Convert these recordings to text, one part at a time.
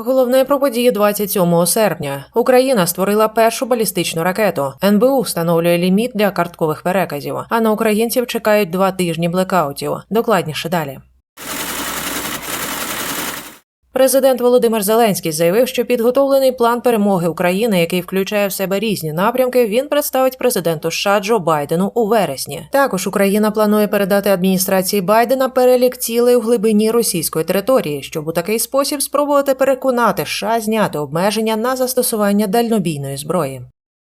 Головне про події 27 серпня. Україна створила першу балістичну ракету. НБУ встановлює ліміт для карткових переказів. А на українців чекають два тижні блекаутів. Докладніше далі. Президент Володимир Зеленський заявив, що підготовлений план перемоги України, який включає в себе різні напрямки, він представить президенту США Джо Байдену у вересні. Також Україна планує передати адміністрації Байдена перелік цілей у глибині російської території, щоб у такий спосіб спробувати переконати США зняти обмеження на застосування дальнобійної зброї.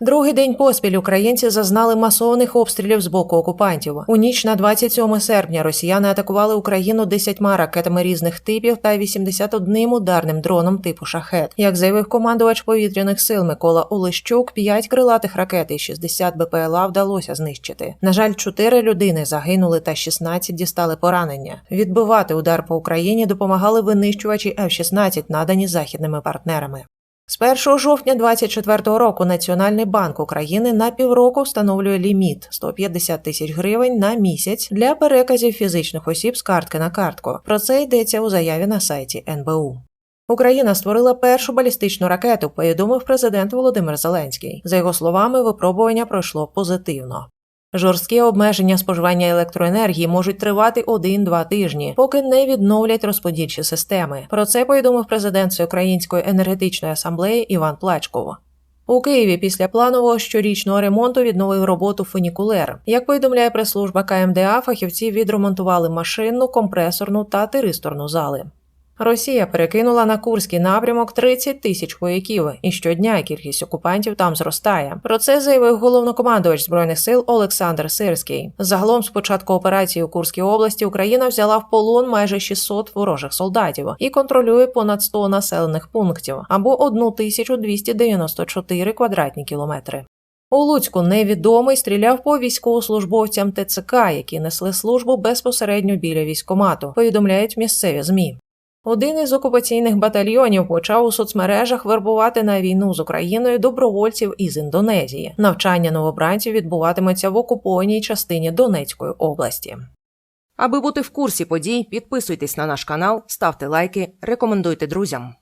Другий день поспіль українці зазнали масованих обстрілів з боку окупантів. У ніч на 27 серпня росіяни атакували Україну 10 ракетами різних типів та 81 ударним дроном типу шахет. Як заявив командувач повітряних сил Микола Олещук, 5 крилатих ракет і 60 БПЛА вдалося знищити. На жаль, 4 людини загинули та 16 дістали поранення. Відбивати удар по Україні допомагали винищувачі F-16, надані західними партнерами. З 1 жовтня 2024 року Національний банк України на півроку встановлює ліміт 150 тисяч гривень на місяць для переказів фізичних осіб з картки на картку. Про це йдеться у заяві на сайті НБУ. Україна створила першу балістичну ракету, повідомив президент Володимир Зеленський. За його словами, випробування пройшло позитивно. Жорсткі обмеження споживання електроенергії можуть тривати 1-2 тижні, поки не відновлять розподільчі системи. Про це повідомив президент Всеукраїнської енергетичної асамблеї Іван Плачков. У Києві після планового щорічного ремонту відновив роботу фунікулер. Як повідомляє прес-служба КМДА, фахівці відремонтували машинну, компресорну та тиристорну зали. Росія перекинула на Курський напрямок 30 тисяч вояків, і щодня кількість окупантів там зростає. Про це заявив головнокомандувач збройних сил Олександр Сирський. Загалом, з початку операції у Курській області, Україна взяла в полон майже 600 ворожих солдатів і контролює понад 100 населених пунктів або 1294 квадратні кілометри. У Луцьку невідомий стріляв по військовослужбовцям ТЦК, які несли службу безпосередньо біля військомату. Повідомляють місцеві змі. Один із окупаційних батальйонів почав у соцмережах вербувати на війну з Україною добровольців із Індонезії. Навчання новобранців відбуватиметься в окупованій частині Донецької області. Аби бути в курсі подій, підписуйтесь на наш канал, ставте лайки, рекомендуйте друзям.